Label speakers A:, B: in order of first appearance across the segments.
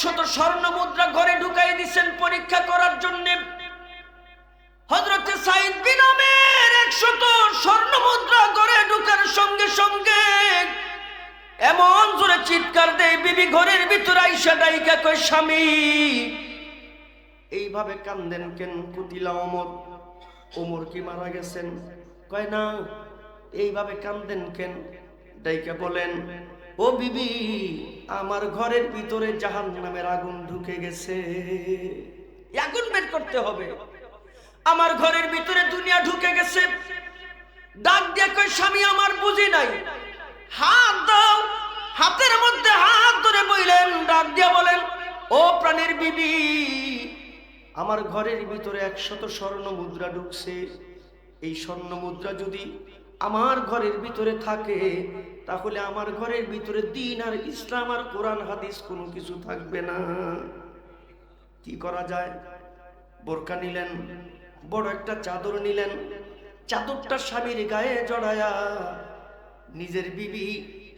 A: একশত স্বর্ণ মুদ্রা ঘরে ঢুকাই দিচ্ছেন পরীক্ষা করার জন্য। ঘরে ঢুকার সঙ্গে সঙ্গে এমন চিৎকার বিবি ঘরের ভিতর আইসা স্বামী, এইভাবে কান্দেন কেন কুটিলা অমর? ওমর কি মারা গেছেন? কয়, না, এইভাবে কান্দেন কেন? ডাইকা বলেন ও বিবি, আমার ঘরের ভিতরে জাহান নামের আগুন ঢুকে গেছে। আগুন বের করতে হবে। আমার ঘরের ভিতরে দুনিয়া ঢুকে গেছে। ডাক দিয়ে কয়, স্বামী, আমার বুঝি নাই। হাত দাও, হাতের মধ্যে হাত ধরে বইলেন। ডাক দিয়ে বলেন, ও প্রাণীর বিবি, আমার ঘরের ভিতরে একশত স্বর্ণ মুদ্রা ঢুকছে। এই স্বর্ণ মুদ্রা যদি আমার ঘরের ভিতরে থাকে তাহলে আমার ঘরের ভিতরে দিন আর ইসলাম আর কোরআন, হাদিস কোনো কিছু থাকবে না। কি করা যায়? বোরকা নিলেন, বড় একটা চাদর নিলেন, চাদরটা স্বামীর গায়ে জড়ায়া নিজের বিবি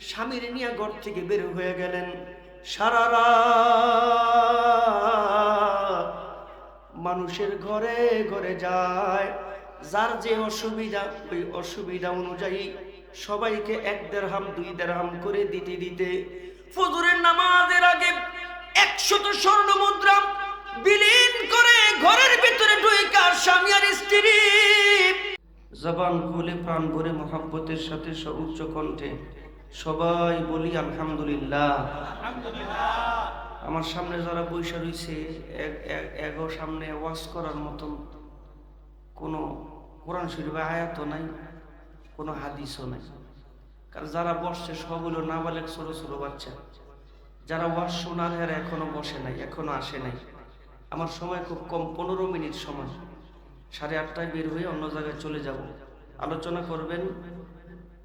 A: স্বামীর নিয়ে ঘর থেকে বের হয়ে গেলেন। সারারাত মানুষের ঘরে ঘরে যায়, যার যে অসুবিধা, ওই অসুবিধা অনুযায়ী সবাইকে এক দেড়হাম দুই দেড়হাম করে দিতে দিতে ফজরের নামাজের আগে একশত স্বর্ণ মুদ্রা বিলীন করে ঘরের ভিতরে ঢুইকা স্বামী আর স্ত্রী। জবান খুলে প্রাণ ভরে মহাব্বতের সাথে উচ্চ কণ্ঠে সবাই বলি আলহামদুলিল্লাহ। আমার সামনে যারা বৈশা রয়েছে এগো সামনে ওয়াজ করার মতন কোনো কোরআন শরীফে আয়াত নাই। কোনো হাদিসও নাই। কারণ যারা বসছে সবগুলো নাবালেক ছোট ছোট বাচ্চা। যারা ওয়াজ শোনার এরা এখনও বসে নাই, এখনও আসে নাই। আমার সময় খুব কম, পনেরো মিনিট সময়। সাড়ে আটটায় বের হয়ে অন্য জায়গায় চলে যাব। আলোচনা করবেন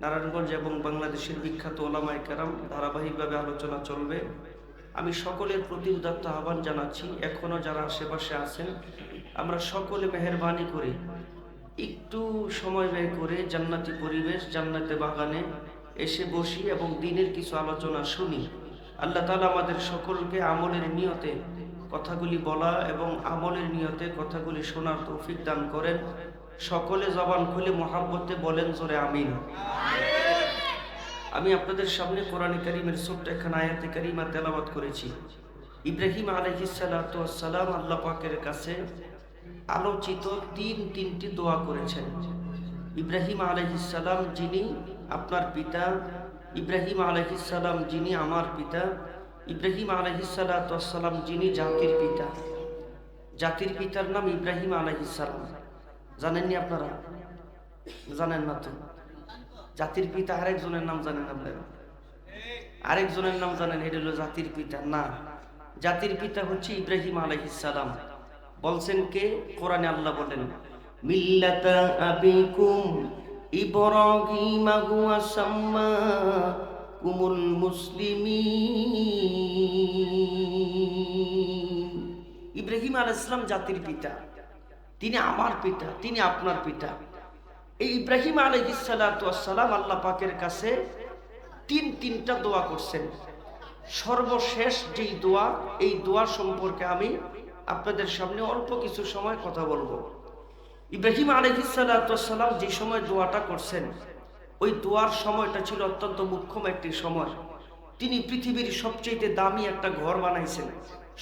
A: নারায়ণগঞ্জ এবং বাংলাদেশের বিখ্যাত ওলামায় কেরাম, ধারাবাহিকভাবে আলোচনা চলবে। আমি সকলের প্রতি উদাত্ত আহ্বান জানাচ্ছি এখনও যারা আশেপাশে আছেন, আমরা সকলে মেহরবানি করে। একটু সময় ব্যয় করে জান্নাতি পরিবেশ, জান্নাতে বাগানে এসে বসি এবং দিনের কিছু আলোচনা শুনি। আল্লাহ তালা আমাদের সকলকে আমলের নিয়তে কথাগুলি বলা এবং আমলের নিয়তে কথাগুলি শোনার তৌফিক দান করেন। সকলে জবান খুলে মহাব্বতে বলেন জোরে আমিন। আমি আপনাদের সামনে কোরআনে কারিমের ছোট্ট একখান আয়াতে কারিমা তেলাবাত করেছি। ইব্রাহিম আলহিসাল্লাম আল্লাহ পাকের কাছে আলোচিত তিন তিনটি দোয়া করেছেন। ইব্রাহিম আলহিসাল্লাম যিনি আপনার পিতা, ইব্রাহিম আলহিসাল্লাম যিনি আমার পিতা, ইব্রাহিম আলহিসাল্লাম যিনি জাতির পিতা। জাতির পিতার নাম ইব্রাহিম আলহিসাল্লাম জানেননি আপনারা? জানেন না তো? জাতির পিতা আরেকজনের নাম জানেন আপনারা? আরেকজনের নাম জানেন, এটা হলো জাতির পিতা। না, জাতির পিতা হচ্ছে ইব্রাহিম আলহিসাল্লাম বলছেন কে? কোরআনে আল্লাহ বলেন, মিল্লাতা আবিকুম ইব্রাহিম হুয়া সাম্মাকুমুল মুসলিমিন। ইব্রাহিম আলাইহিস সালাম জাতির পিতা, তিনি আমার পিতা, তিনি আপনার পিতা। এই ইব্রাহিম আলহিসাল্লাম আল্লাহ পাকের কাছে তিন তিনটা দোয়া করছেন। সর্বশেষ যেই দোয়া, এই দোয়া সম্পর্কে আমি আপনাদের সামনে অল্প কিছু সময় কথা বলব। ইব্রাহিম আলহিসাল্লাম যে সময় দোয়াটা করছেন, ওই দোয়ার সময়টা ছিল অত্যন্ত মুখ্যম একটি সময়। তিনি পৃথিবীর সবচেয়ে দামি একটা ঘর বানাইছেন,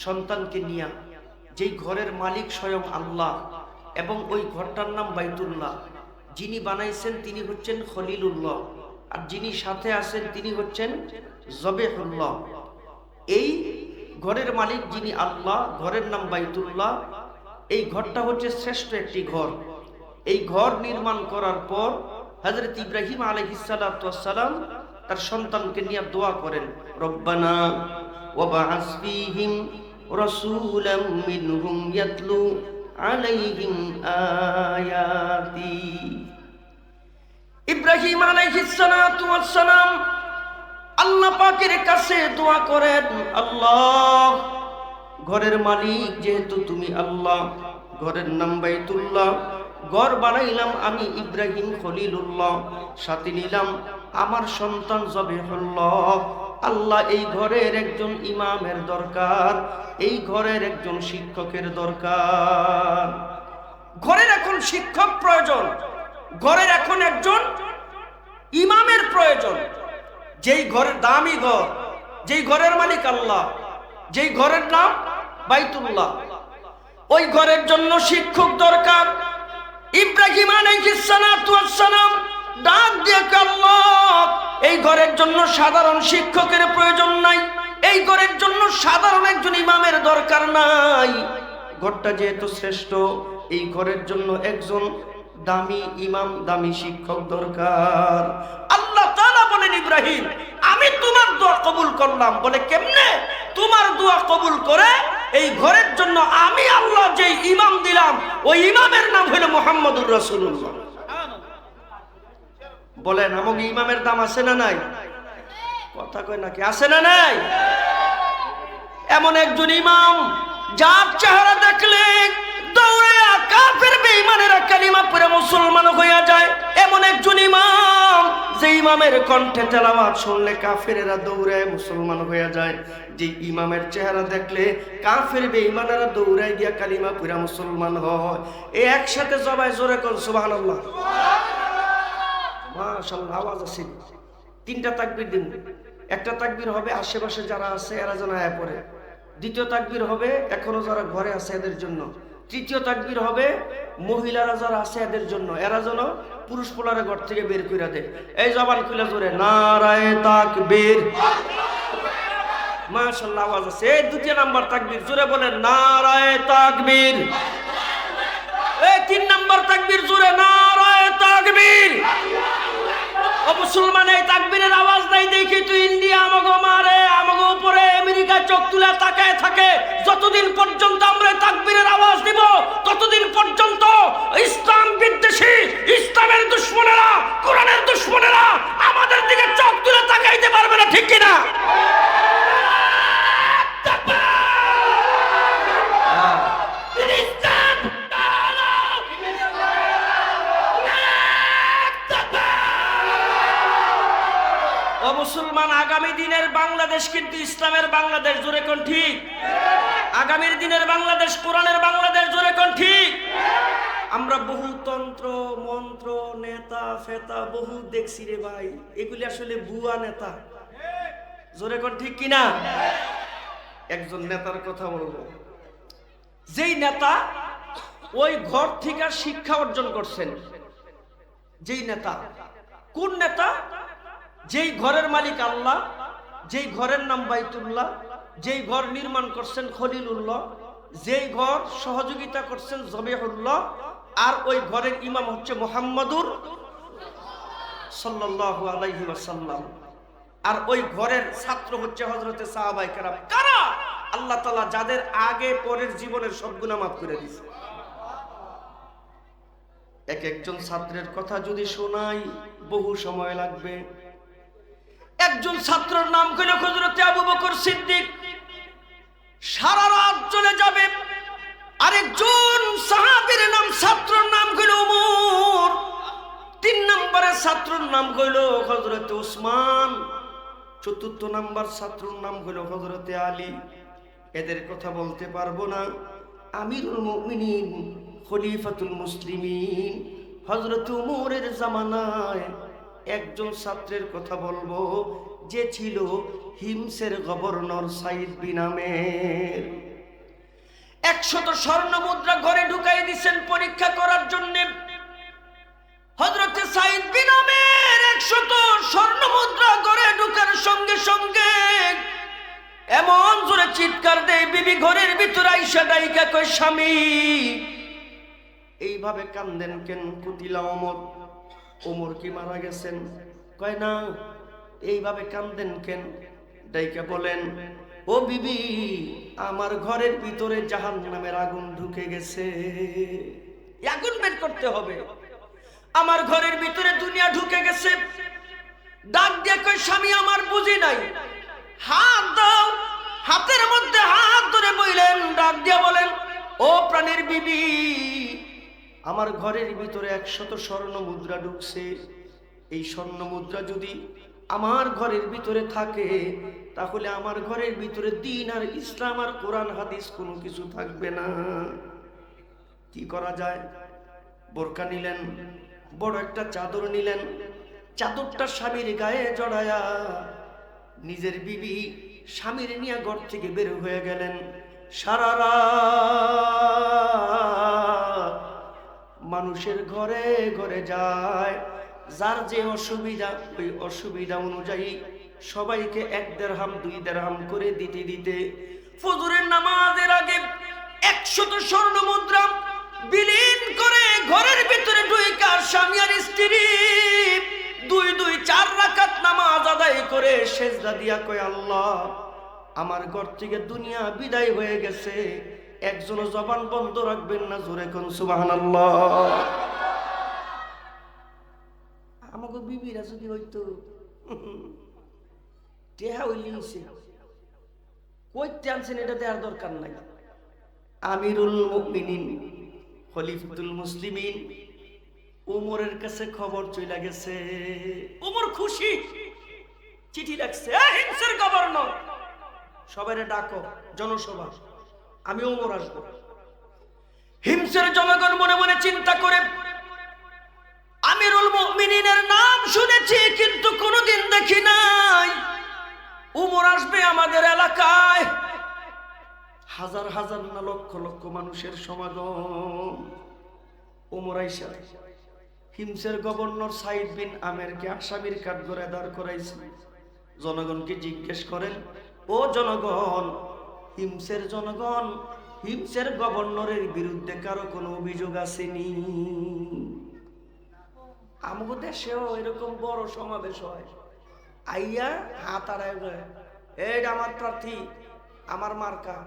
A: সন্তানকে নিয়ে। যেই ঘরের মালিক স্বয়ং আল্লাহ এবং ওই ঘরটার নাম বাইতুল্লাহ। যিনি বানাইছেন তিনি হচ্ছেন খলিলুল্লাহ, আর যিনি সাথে আছেন তিনি হচ্ছেন জবেহুল্লাহ। এই ঘরের মালিক যিনি আল্লাহ, ঘরের নাম বাইতুল্লাহ। এই ঘরটা হচ্ছে শ্রেষ্ঠ একটি ঘর। এই ঘর নির্মাণ করার পর হজরত ইব্রাহিম আলহিসাল্লাম তার সন্তানকে নিয়ে দোয়া করেন, রব্বানা ওবাআস ফীহিম রাসূলাম মিনহুম ইয়াতলু আলাইহিম ইব্রাহিম আলাইহিসসালাম আল্লাহ পাকের কাছে দোয়া করেন, আল্লাহ ঘরের মালিক, যেহেতু তুমি আল্লাহ, ঘরের নাম বাইতুল্লাহ। ঘর বানাইলাম আমি ইব্রাহিম খলিলুল্লাহ, সাথে নিলাম আমার সন্তান জবেহুল্লাহ। আল্লাহ এই ঘরের একজন ইমামের দরকার, এই ঘরের একজন শিক্ষকের দরকার। ঘরের এখন শিক্ষক প্রয়োজন, ঘরের এখন একজন ইমামের প্রয়োজন। যেই ঘরের দামি ঘর, যেই ঘরের মালিক আল্লাহ, যেই ঘরের নাম বাইতুল্লাহ। ওই ঘরের জন্য শিক্ষক দরকার। ইব্রাহিম আলাইহিস সালাতু ওয়াস সালাম ডাক দিয়ে আল্লাহ, এই ঘরের জন্য সাধারণ শিক্ষকের প্রয়োজন নাই, এই ঘরের জন্য সাধারণ একজন ইমামের দরকার নাই। ঘরটা যেহেতু শ্রেষ্ঠ, এই ঘরের জন্য একজন দামি ইমাম, দামি শিক্ষক দরকার। আল্লাহ তাআলা বলেন, ইব্রাহিম, আমি তোমার দোয়া কবুল করলাম। বলে, কেমনে? তোমার দোয়া কবুল করে এই ঘরের জন্য আমি আল্লাহ যে ইমাম দিলাম, ওই ইমামের নাম হলো মোহাম্মদুর রসুল্লাহ বলেন, আমাকে ইমামের দাম আছে না নাই? কথা কয় নাকি, আছে না নাই? এমন একজন ইমাম, যার চেহারা দেখলে ইমামের চেহারা দেখলে একসাথে জবাই জোরে তিনটা তাকবীর দিন। একটা তাকবীর হবে আশেপাশে যারা আছে, এরা যেন পড়ে। দ্বিতীয় তাকবীর হবে, এখনও যারা ঘরে আছে, এদের জন্য। তৃতীয় তাকবির হবে মহিলারা যারা আছে এদের জন্য। এরা যেন পুরুষ পোলারে ঘর থেকে বের করে দেয়। এই জবান খুলে জোরে, নারায় তাকবীর। মাশাআল্লাহ, আওয়াজ আছে। এই দ্বিতীয় নাম্বার তাকবীর, জোরে বলেন, নারায় তাকবীর। এই তিন নাম্বার তাকবীর, জোরে, নারায় তাকবীর। ও মুসলমান তাকবীরের আওয়াজ নাই দেখি তুই ইন্ডিয়া আমাগো মারে, আমাগো উপরে আমেরিকা চোখ তুলে তাকায় থাকে। যতদিন পর্যন্ত আমরা তাকবীরের আওয়াজ দিব, ততদিন পর্যন্ত ইসলাম বিদ্বেষী, ইসলামের দুশ্মনেরা বাংলাদেশ জোরে কোন ঠিক? আগামীর দিনের বাংলাদেশ, কোরআনের বাংলাদেশ জোরে কোন ঠিক? আমরা বহু তন্ত্র, মন্ত্র, নেতা, ফেতা, বহু দেখছি রে ভাই। এগুলি আসলে ভুয়া নেতা। জোরে কোন ঠিক কিনা? একজন নেতার কথা বলব। যেই নেতা ওই ঘর থেকে শিক্ষা অর্জন করছেন। যেই নেতা। কোন নেতা? যেই ঘরের মালিক আল্লাহ যেই ঘরের নাম বাইতুল্লাহ, যেই ঘর নির্মাণ করছেন খলিলুল্লাহ, যেই ঘর সহযোগিতা করছেন জবেহুল্লাহ আর ওই ঘরের ইমাম হচ্ছে মোহাম্মদুর সাল্লাল্লাহু আলাইহি আর ওই ঘরের ছাত্র হচ্ছে হজরতে সাহাবাই কারাম। কারা? আল্লাহ তাআলা যাদের আগে পরের জীবনের সব গুনাহ মাফ করে দিয়েছে। এক একজন ছাত্রের কথা যদি শোনাই, বহু সময় লাগবে। একজন ছাত্রের নাম হইল হজরতে আবু বকর সিদ্দিক। সারা রাত চলে যাবে। আরেকজন সাহাবীর নাম, ছাত্রর নাম হইল উমর। তিন নম্বরের ছাত্রর নাম হইল হজরতে ওসমান। চতুর্থ নাম্বার ছাত্রর নাম হইল হজরতে আলী। এদের কথা বলতে পারব না। আমিরুল মুমিনিন, খলিফাতুল মুসলিমিন। হজরত উমরের জামানায় একজন ছাত্রের কথা বলব, যে ছিল হিমসের গভর্নর সাইদ বিনামের একশত স্বর্ণ মুদ্রা ঘরে ঢুকাই দিচ্ছেন পরীক্ষা করার জন্য। হজরতে সাইদ বিনামের একশত স্বর্ণ মুদ্রা ঘরে ঢুকার সঙ্গে সঙ্গে এমন জোরে চিৎকার দেয়, বিবি ঘরের ভিতরে আইসা ডাইকা কয়, স্বামী। এইভাবে কান্দেন কেন কুতিলা অমর? ওমর কি মারা গেছেন? কয়, না, এইভাবে কান্দেন কেন? ডাইকা বলেন, ও বিবি, আমার ঘরের ভিতরে জাহান নামের আগুন ঢুকে গেছে। আগুন বের করতে হবে। আমার ঘরের ভিতরে দুনিয়া ঢুকে গেছে। ডাক দিয়ে কয়, স্বামী, আমার বুঝি নাই। হাত দাও, হাতের মধ্যে হাত ধরে বইলেন ডাক দিয়ে বলেন, ও প্রাণের বিবি আমার ঘরের ভিতরে একশত স্বর্ণ মুদ্রা ঢুকছে। এই স্বর্ণ মুদ্রা যদি আমার ঘরের ভিতরে থাকে, তাহলে আমার ঘরের ভিতরে দিন আর ইসলাম আর কোরআন হাদিস কোনো কিছু থাকবে না। কি করা যায়? বোরকা নিলেন, বড় একটা চাদর নিলেন, চাদরটা স্বামীর গায়ে জড়ায়া নিজের বিবি স্বামীর নিয়ে ঘর থেকে বের হয়ে গেলেন। সারা রাত মানুষের ঘরে ঘরে যায়। যার যে অসুবিধা, ওই অসুবিধা অনুযায়ী সবাইকে এক দেড়হাম, দুই দেড়হাম করে দিতে দিতে ফজরের নামাজের আগে একশত স্বর্ণ মুদ্রা বিলীন করে ঘরের ভিতরে ঢুইকা স্বামী আর স্ত্রী। দুই দুই, চার রাকাত নামাজ আদায় করে সেজদা দিয়া কয়, আল্লাহ, আমার ঘর থেকে দুনিয়া বিদায় হয়ে গেছে। একজনও জবান বন্ধ রাখবেন না জোরে কোন সুবহানাল্লাহ। আমাকে বিবিরা যদি হইতো টেহা হইলিছে কইতে আনছেন এটা দেওয়ার দরকার নাই। আমিরুল মুমিনিন খলিফাতুল মুসলিমিন উমরের কাছে খবর চলে গেছে। উমর খুশি। চিঠি রাখছে হিংসের গভর্নর! সবাই ডাকো জনসভা। আমি উমর আসব। হিমসের জনগণ মনে মনে চিন্তা করে, আমিরুল মুমিনিনের নাম শুনেছি, কিন্তু কোনোদিন দেখি নাই। উমর আসবে আমাদের এলাকায়। হাজার হাজার না লক্ষ লক্ষ মানুষের সমাগম। উমর আইসা হিমসের গভর্নর সাইদ বিন আমেরকে আসামির কাঠগড়ায় দাঁড় করাইছে। জনগণকে জিজ্ঞেস করেন, ও জনগণ হিমসের জনগণ, হিমসের গভর্নরের বিরুদ্ধে কারও কোনো অভিযোগ আসেনি। আমাদের দেশেও এরকম বড় সমাবেশ হয়। আইয়া হাত আড়ায় আমার প্রার্থী, আমার মার্কা।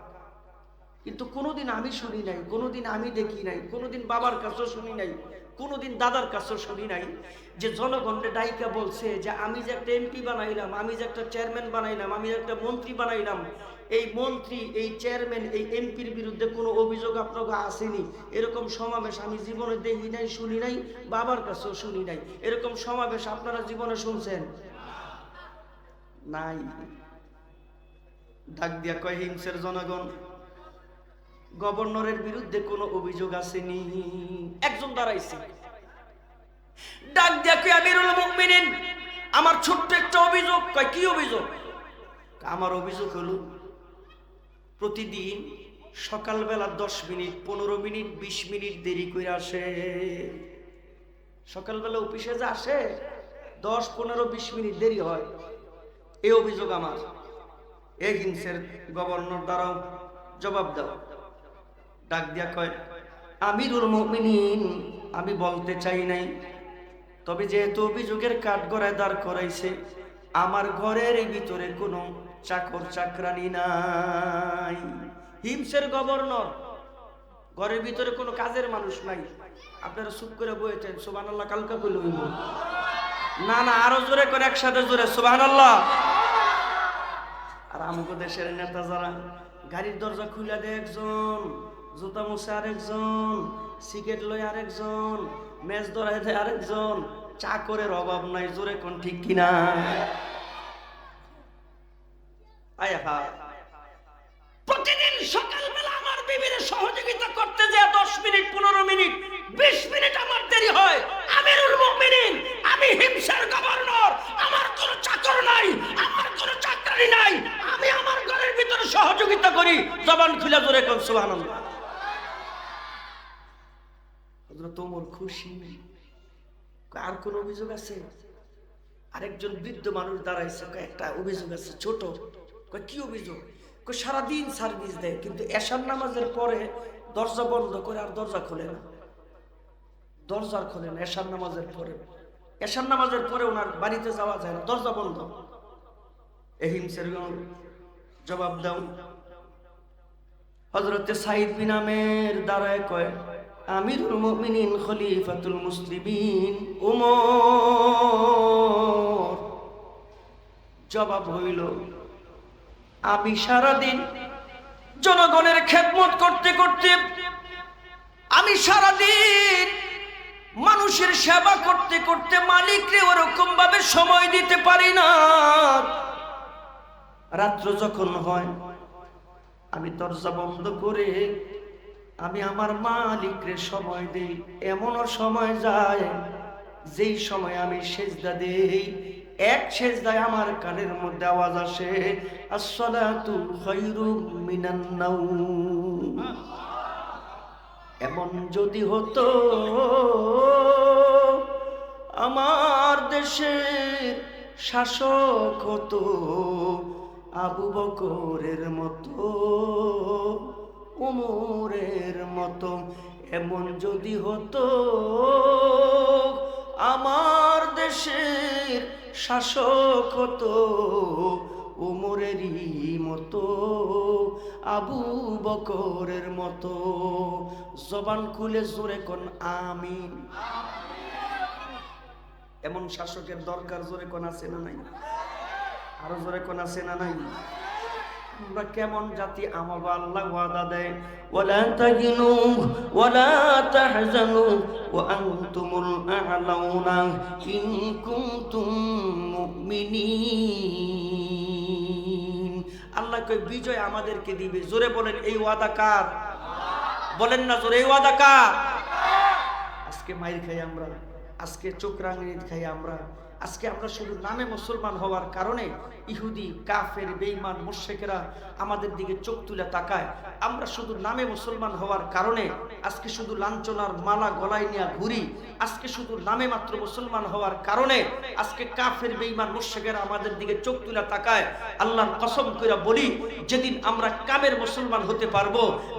A: কিন্তু কোনোদিন আমি শুনি নাই, কোনোদিন আমি দেখি নাই, কোনোদিন বাবার কাছেও শুনি নাই, কোনোদিন দাদার কাছেও শুনি নাই যে জনগণের ডাইকা বলছে যে, আমি যে একটা এমপি বানাইলাম, আমি যে একটা চেয়ারম্যান বানাইলাম, আমি যে একটা মন্ত্রী বানাইলাম এই মন্ত্রী, এই চেয়ারম্যান, এই এমপির বিরুদ্ধে কোনো অভিযোগ আপনাকে আসেনি? এরকম সমাবেশ আমি জীবনে দেখি নাই, শুনি নাই, বাবার কাছেও শুনি নাই। এরকম সমাবেশ আপনারা জীবনে শুনছেন? নাই। ডাক দিয়া কয়, হিংসের জনগণ, গভর্নরের বিরুদ্ধে কোনো অভিযোগ আসেনি। একজন দাঁড়াইছে। ডাক দিয়া কয়, আমিরুল মুমিনিন, আমার ছোট্ট একটা অভিযোগ। কয়, কি অভিযোগ? আমার অভিযোগ হলো প্রতিদিন সকালবেলা দশ মিনিট, পনেরো মিনিট, বিশ মিনিট দেরি করে আসে। সকালবেলা অফিসে যে আসে, দশ, পনেরো, বিশ মিনিট দেরি হয়। এই অভিযোগ আমার। এই হিংসের গভর্নর দ্বারাও জবাব দাও। ডাক দিয়া কয়, আমিরুল মুমিনিন, আমি বলতে চাই নাই। তবে যেহেতু অভিযোগের কাঠ গড়ায় দাঁড় করাইছে, আমার ঘরের ভিতরে কোনো চাকর চাকরানি নাই। হিমসের গভর্নর, ঘরের ভিতরে কোনো কাজের মানুষ নাই। আপনারা চুপ করে বয়েছেন সুবান আল্লাহ কালকা কইল না না, আরও জোরে করে, একসাথে জোরে সুবান আল্লাহ আর আমগো দেশের নেতা যারা, গাড়ির দরজা খুলে দেয় একজন, জুতা মুছে আরেকজন, সিগারেট লয় আরেকজন, মেজ ধরায় দেয় আরেকজন, চাকরের অভাব নাই, জোরে কোন ঠিক কিনা? প্রতিদিন সকালবেলা আমার বিবির সহযোগিতা করতে যায় দশ মিনিট, পনেরো মিনিট, বিশ মিনিট আমার দেরি হয়। আমিরুল মুমিনিন, আমি হিমসার গভর্নর, আমার কোনো চাকর নাই, আমার কোনো চাকরি নাই, আমি আমার ঘরের ভিতরে সহযোগিতা করি। জবান খুলে ধরে কোন, সুবহানাল্লাহ। হযরত খুশি আর কোন অভিযোগ আছে? আরেকজন বৃদ্ধ মানুষ দাঁড়াইছে একটা অভিযোগ আছে, ছোট। কি অভিযোগ? কয়, সারাদিন সার্ভিস দেয় কিন্তু এশার নামাজের পরে দরজা বন্ধ করে আর দরজা খোলে না। দরজার খোলে না এশার নামাজের পরে। এশার নামাজের পরে ওনার বাড়িতে যাওয়া যায় না দরজা বন্ধ। এহিংসের জবাব দাও। হজরতে সাইদ বিন আমের দ্বারায় কয় আমিরুল মুমিনিন খলিফাতুল মুসলিমিন উমর। জবাব হইল আমি সারাদিন জনগণের খেদমত করতে করতে, আমি সারাদিন মানুষের সেবা করতে করতে মালিকরে ওরকম ভাবে সময় দিতে পারি না। রাত্র যখন হয়, আমি দরজা বন্ধ করে আমি আমার মালিকরে সময় দেই। এমনও সময় যায়, যেই সময় আমি সেজদা দেই এক সেজদায় আমার কানের মধ্যে আওয়াজ আসে, আসসালাতু খায়রুম মিনান নাওম। এমন যদি হতো, আমার দেশের শাসক হতো আবু বকরের মতো, উমরের মতো। এমন যদি হতো, আমার দেশের শাসক হতো উমরেরই মতো, আবু বকরের মতো। জবান খুলে জোরে কোন আমিন? এমন শাসকের দরকার জোরে কোন আছে না নাই? আরও জোরে কোন আছে না নাই? আমরা কেমন জাতি আমার আল্লাহ ওয়াদা দেয়? ওয়ালা তাহিনু ওয়ালা তাহজানু, ওয়া আনতুমুল আ'লাউনা ইন কুনতুম মুমিনিন। আল্লাহ কই বিজয় আমাদেরকে দিবে। জোরে বলেন, এই ওয়াদা কার? বলেন না জোরে, এই ওয়াদা কার? আজকে মাইর খাই আমরা, আজকে চোখ রাঙিয়ে খাই আমরা, আজকে আমরা শুধু নামে মুসলমান হওয়ার কারণে ইহুদি, কাফের, বেঈমান মুর্শেকেরা আমাদের দিকে চোখ তুলে তাকায়। আমরা শুধু নামে মুসলমান হওয়ার কারণে আজকে শুধু লাঞ্ছনার মালা গলায় নিয়ে ঘুরি। আজকে শুধু নামে মাত্র মুসলমান হওয়ার কারণে আজকে কাফের, বেঈমান মুর্শেকেরা আমাদের দিকে চোখ তুলে তাকায়। আল্লাহর কসম করে বলি, যেদিন আমরা কামের মুসলমান হতে পারব,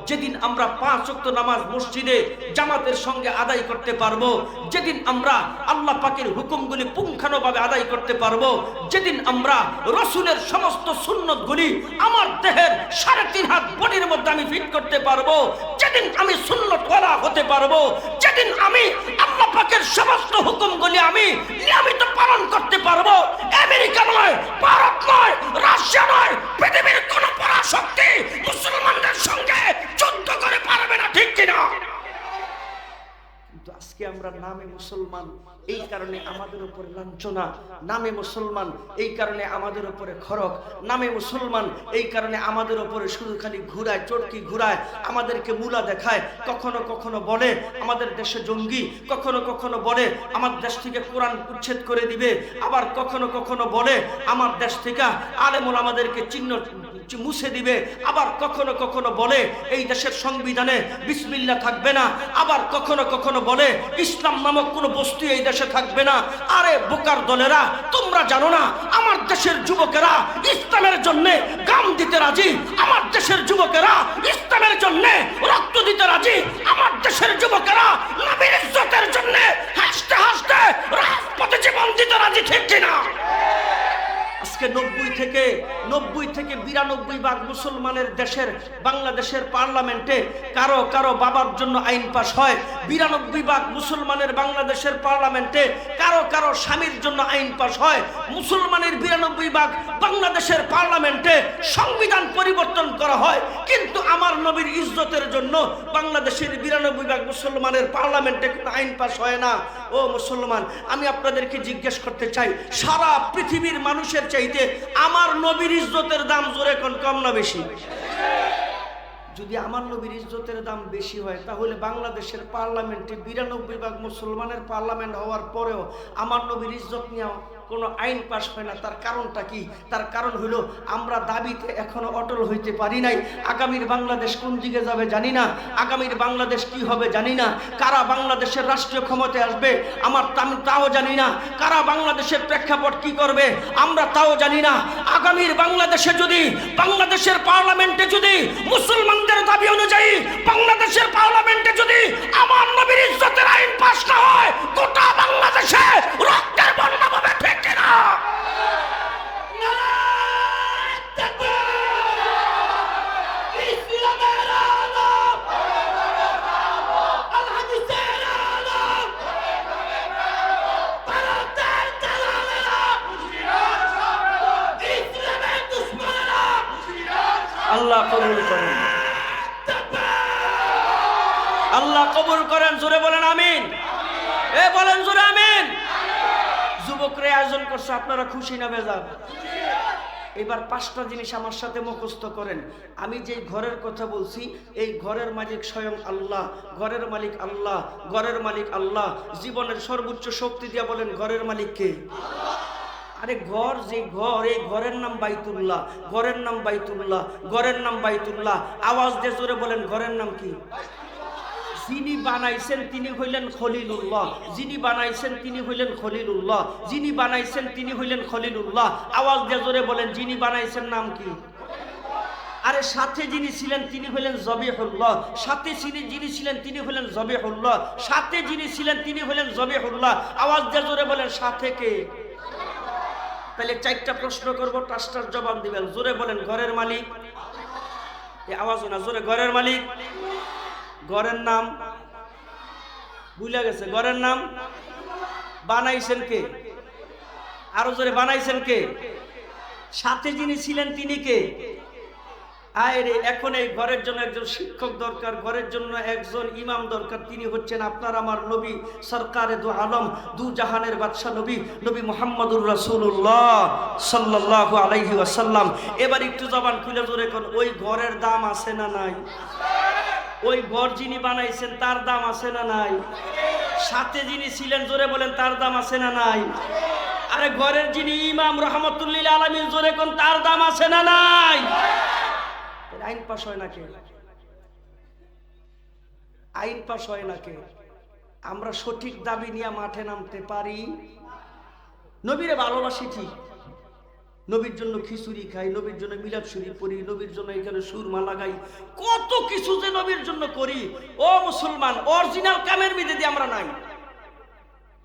A: যেদিন আমরা পাঁচ ওয়াক্ত নামাজ মসজিদে জামাতের সঙ্গে আদায় করতে পারব, যেদিন আমরা আল্লাহ পাকের হুকুমগুলি পুঙ্খানুভাবে আদায় করতে পারব, যেদিন আমরা রসুলের সমস্ত সুন্নতগুলি আমার দেহের সাড়ে তিন হাত বডির মধ্যে আমি ফিট করতে পারব। যেদিন আমি সুন্নতওয়ালা হতে পারব, যেদিন আমি আল্লাহ পাকের সমস্ত হুকুমগুলি আমি নিয়মিত পালন করতে পারব। আমেরিকা নয়, ভারত নয়, রাশিয়া নয়, পৃথিবীর কোন পরাশক্তি মুসলমানদের সঙ্গে যুদ্ধ করে পারবে না, ঠিক কিনা? কিন্তু আজকে আমরা নামে মুসলমান এই কারণে আমাদের উপরে লাঞ্ছনা, নামে মুসলমান, এই কারণে আমাদের উপরে খরক, নামে মুসলমান, এই কারণে আমাদের উপরে শুধু খালি ঘুরায় চটকি ঘুরায়, আমাদেরকে মুলা দেখায়, কখনো কখনো বলে, আমাদের দেশে জঙ্গি, কখনো কখনো বলে, আমার দেশ থেকে কোরআন উচ্ছেদ করে দিবে, আবার কখনো কখনো বলে, আমার দেশ থেকে আলেমুল আমাদেরকে চিহ্ন, মুছে দিবে, আবার কখনো কখনো বলে, এই দেশের সংবিধানে বিসমিল্লা থাকবে না, আবার কখনো কখনো বলে, ইসলাম নামক কোনো বস্তু এই দেশে থাকবে না। আরে বোকার দলেরা, তোমরা জানো না, আমার দেশের যুবকেরা ইসলামের জন্য গাম দিতে রাজি। আমার দেশের যুবকেরা ইসলামের জন্য রক্ত দিতে রাজি। আমার দেশের যুবকেরা নবীর ইজ্জতের জন্য হাসতে হাসতে রাজপথে জীবন দিতে রাজি, ঠিক কিনা? আজকে নব্বই থেকে নব্বই থেকে বিরানব্বই ভাগ মুসলমানের দেশের, বাংলাদেশের পার্লামেন্টে কারও কারও বাবার জন্য আইন পাশ হয়। বিরানব্বই ভাগ মুসলমানের বাংলাদেশের পার্লামেন্টে কারও কারও স্বামীর জন্য আইন পাশ হয়। মুসলমানের বিরানব্বই ভাগ বাংলাদেশের পার্লামেন্টে সংবিধান পরিবর্তন করা হয়। কিন্তু আমার নবীর ইজ্জতের জন্য বাংলাদেশের বিরানব্বই ভাগ মুসলমানের পার্লামেন্টে কোনো আইন পাশ হয় না। ও মুসলমান, আমি আপনাদেরকে জিজ্ঞেস করতে চাই, সারা পৃথিবীর মানুষের চাইতে আমার নবীর ইজ্জতের দাম জোরে কোন কম না বেশি? যদি আমার নবীর ইজ্জতের দাম বেশি হয়, তাহলে বাংলাদেশের পার্লামেন্টে বিরানব্বই ভাগ মুসলমানের পার্লামেন্ট হওয়ার পরেও আমার নবীর ইজ্জত নেওয়া কোনো আইন পাশ হয় না। তার কারণটা কি? তার কারণ হলো আমরা দাবিতে এখনও অটল হইতে পারি নাই। আগামীর বাংলাদেশ কোন দিকে যাবে জানি না। আগামীর বাংলাদেশ কি হবে জানি না। কারা বাংলাদেশের রাষ্ট্রীয় ক্ষমতায় আসবে, আমার আমি তাও জানি না। কারা বাংলাদেশের প্রেক্ষাপট কি করবে, আমরা তাও জানি না। আগামীর বাংলাদেশে যদি, বাংলাদেশের পার্লামেন্টে যদি মুসলমানদের দাবি অনুযায়ী বাংলাদেশের পার্লামেন্টে যদি আমার নবীর ইজ্জতের আইন পাশ না হয়, গোটা বাংলাদেশে রক্তের বন্যা পাবে ঠিক আল্লাহ কবুল করেন। আল্লাহ কবুল করেন জোরে বলেন আমিন। এ বলেন জোরে আমিন। যুবকরা আয়োজন করছে, আপনারা খুশি না বেজার? এবার পাঁচটা জিনিস আমার সাথে মুখস্থ করেন। আমি যে ঘরের কথা বলছি, এই ঘরের মালিক স্বয়ং আল্লাহ, ঘরের মালিক আল্লাহ, ঘরের মালিক আল্লাহ। জীবনের সর্বোচ্চ শক্তি দিয়া বলেন, ঘরের মালিককে আরে ঘর যে ঘর, এই ঘরের নাম বাইতুল্লাহ, ঘরের নাম বাইতুল্লাহ, ঘরের নাম বাইতুল্লাহ। আওয়াজ দিয়ে জোরে বলেন, ঘরের নাম কি? যিনি বানাইছেন তিনি হইলেন খলিলুল্লাহ। যিনি বানাইছেন তিনি হইলেন খলিলুল্লাহ। যিনি বানাইছেন তিনি হইলেন খলিলুল্লাহ। আওয়াজ দিয়ে জোরে বলেন, যিনি বানাইছেন নাম কি? আরে সাথে যিনি ছিলেন তিনি হলেন জবিহুল্লাহ। সাথে যিনি ছিলেন তিনি হলেন জবিহুল্লাহ। সাথে যিনি ছিলেন তিনি হলেন জবিহুল্লাহ। আওয়াজ দিয়ে জোরে বলেন, সাথে কে? তাহলে চারটা প্রশ্ন করব টাস্টার জবাব দিবেন। জোরে বলেন, ঘরের মালিক? আওয়াজ না, জোরে, ঘরের মালিক? ঘরের নাম? ভুলে গেছে। ঘরের নাম? বানাইছেন কে? আরও জোরে, বানাইছেন কে? সাথে যিনি ছিলেন তিনি কে? আয় রে, এখন এই ঘরের জন্য একজন শিক্ষক দরকার, ঘরের জন্য একজন ইমাম দরকার। তিনি হচ্ছেন আপনার আমার নবী, সরকারে দু আলম, দু জাহানের বাদশাহ নবী নবী মোহাম্মদুর রাসূলুল্লাহ সাল্লাল্লাহু আলাইহি ওয়াসাল্লাম। এবার একটু জবান খুলে জোরে কোন, ওই ঘরের দাম আছে না নাই? ওই ঘর যিনি বানাইছেন, তার দাম আছে না নাই? সাথে যিনি ছিলেন, জোরে বলেন, তার দাম আছে না নাই? আরে ঘরের যিনি ইমাম রহমতুল্লিল আলমীর জোরে কোন, তার দাম আছে না নাই? আইন পাশ হয় না কে? আইন পাশ হয় না কে? আমরা সঠিক দাবি নিয়ে মাঠে নামতে পারি? নবীরে ভালোবাসি ঠিক। নবীর জন্য খিচুড়ি খাই, নবীর জন্য মিলাদ শরীফ পড়ি, নবীর জন্য এখানে সুরমা লাগাই। কত কিছু যে নবীর জন্য করি। ও মুসলমান অরিজিনাল কামের বিধে দিয়ে আমরা নাই।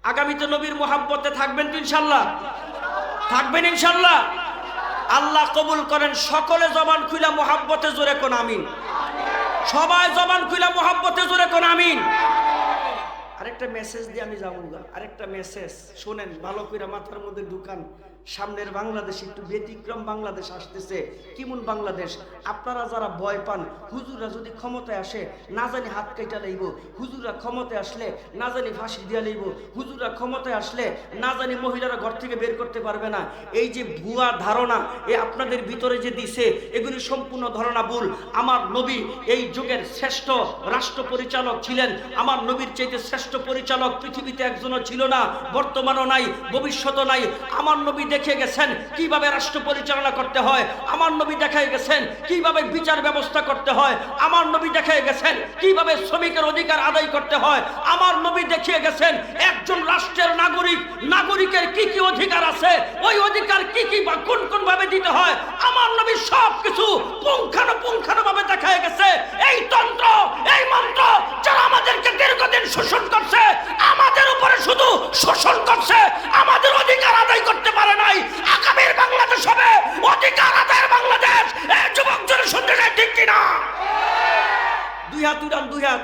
A: আগামীতে নবীর মোহাব্বতে থাকবেন তো ইনশাল্লাহ। থাকবেন ইনশাল্লাহ। আল্লাহ কবুল করেন, সকলে জবান খুলা মোহাব্বতে জোরে কোন আমিন। সবাই জবান খুলা মোহাব্বতে জোরে কোন আমিন। আরেকটা মেসেজ দিয়ে আমি যাব গা। আরেকটা মেসেজ শোনেন, ভালো করে মাথার মধ্যে ঢুকান। সামনের বাংলাদেশ একটু ব্যতিক্রম বাংলাদেশ আসতেছে। কিমন বাংলাদেশ? আপনারা যারা ভয় পান হুজুরা যদি ক্ষমতায় আসে, না জানি হাত কেটে লইব। হুজুরা ক্ষমতায় আসলে, না জানি ফাঁসি দিয়া লইব। হুজুরা ক্ষমতায় আসলে, না জানি মহিলারা ঘর থেকে বের করতে পারবে না। এই যে ভুয়া ধারণা, এ আপনাদের ভিতরে যে দিছে, এগুলি সম্পূর্ণ ধারণা ভুল। আমার নবী এই যুগের শ্রেষ্ঠ রাষ্ট্র পরিচালক ছিলেন। আমার নবীর চাইতে শ্রেষ্ঠ পরিচালক পৃথিবীতে একজনও ছিল না, বর্তমানও নাই, ভবিষ্যতও নাই। আমার নবী দেখে গেছেন কীভাবে রাষ্ট্র পরিচালনা করতে হয়, আমার নবী দেখে গেছেন কীভাবে বিচার ব্যবস্থা করতে হয়, আমার নবী দেখে গেছেন কীভাবে শ্রমিকের অধিকার আদায় করতে হয়, আমার নবী দেখিয়ে গেছেন একজন রাষ্ট্রের নাগরিক, নাগরিকের কি কি অধিকার আছে, ওই অধিকার কি কি বা কোন কোন ভাবে দিতে হয়, আমার নবী সব কিছু পুঙ্খানুপুঙ্খানু ভাবে দেখায় গেছে। এই তন্ত্র, এই মন্ত্র যারা আমাদেরকে দীর্ঘদিন শোষণ করছে, আমাদের উপরে শুধু শোষণ করছে, আমাদের অধিকার আদায় করতে পারে নাই। আগামীর বাংলাদেশ হবে অধিকার আদায়ের বাংলাদেশ। এই যুবক জনে শুনতে চাই, ঠিক কিনা দুই হাত উড়ান, দুই হাত।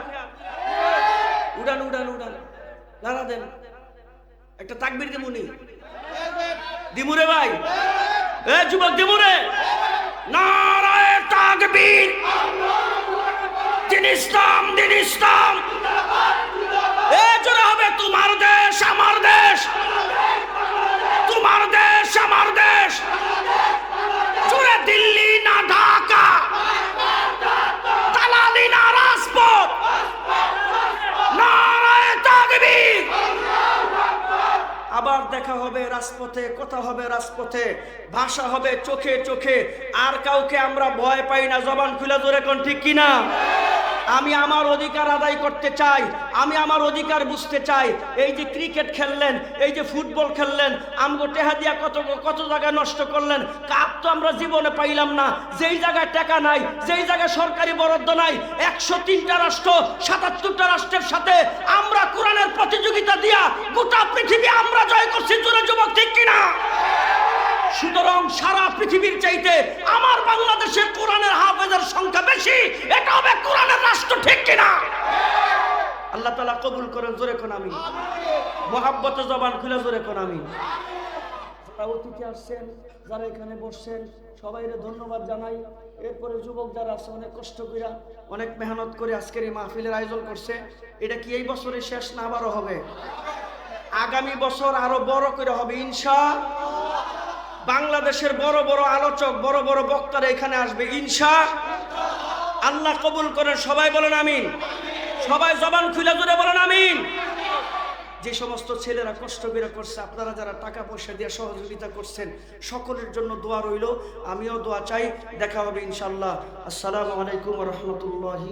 A: উড়ান উড়ান উড়ান। দাঁড়া দেন। একটা তাকবির দিমুনি দিমুরে ভাই। এ যুবক দিমুরে নারায় তাকবীর। দিন ইসলাম দিন ইসলাম। জোরে হবে, তোমার দেশ, আমার দেশ। তোমার দেশ, আমার দেশ। জোরে দিল্লি না ঢাকা। দালালি না রাজপথ। আবার দেখা হবে রাজপথে, কথা হবে রাজপথে, ভাষা হবে চোখে চোখে। আর কাউকে আমরা ভয় পাই না, জবান খুলে ধরে কোন ঠিক কিনা? আমি আমার অধিকার আদায় করতে চাই, আমি আমার অধিকার বুঝতে চাই। এই যে ক্রিকেট খেললেন, এই যে ফুটবল খেললেন, আমগো টেহা দিয়া কত কত জায়গায় নষ্ট করলেন, কাপ তো আমরা জীবনে পাইলাম না। যেই জায়গায় টাকা নাই, যেই জায়গায় সরকারি বরাদ্দ নাই, একশো তিনটা রাষ্ট্র, সাতাত্তরটা রাষ্ট্রের সাথে আমরা কোরআনের প্রতিযোগিতা দিয়া গোটা পৃথিবী আমরা জয় করছি, জোরে যুবক, ঠিক কিনা? সুতরাং সারা পৃথিবীর চাইতে আমার বাংলাদেশে কোরআনের হাফেজের সংখ্যা বেশি, এটা হবে কোরআনের রাষ্ট্র ঠিক কিনা? আল্লাহ তালা কবুল করে জোরে কোন আমি মোহাব্বত জবান খুলে জোরে কোন আমি যারা অতিথি আসছেন যারা এখানে বসছেন সবাই ধন্যবাদ জানাই। এরপরে যুবক যারা আছে অনেক কষ্ট করে অনেক মেহনত করে আজকের এই মাহফিলের আয়োজন করছে। এটা কি এই বছরে শেষ না আবারও হবে? আগামী বছর আরও বড় করে হবে ইনশা বাংলাদেশের বড় বড় আলোচক বড় বড় বক্তারা এখানে আসবে ইনশা আল্লাহ কবুল করেন, সবাই বলেন আমিন। সবাই জবান খুলে জুড়ে বলেন আমিন। যে সমস্ত ছেলেরা কষ্ট করে করছে, আপনারা যারা টাকা পয়সা দিয়ে সহযোগিতা করছেন, সকলের জন্য দোয়া রইল। আমিও দোয়া চাই, দেখা হবে ইনশাল্লাহ আসসালামু আলাইকুম রহমতুল্লাহি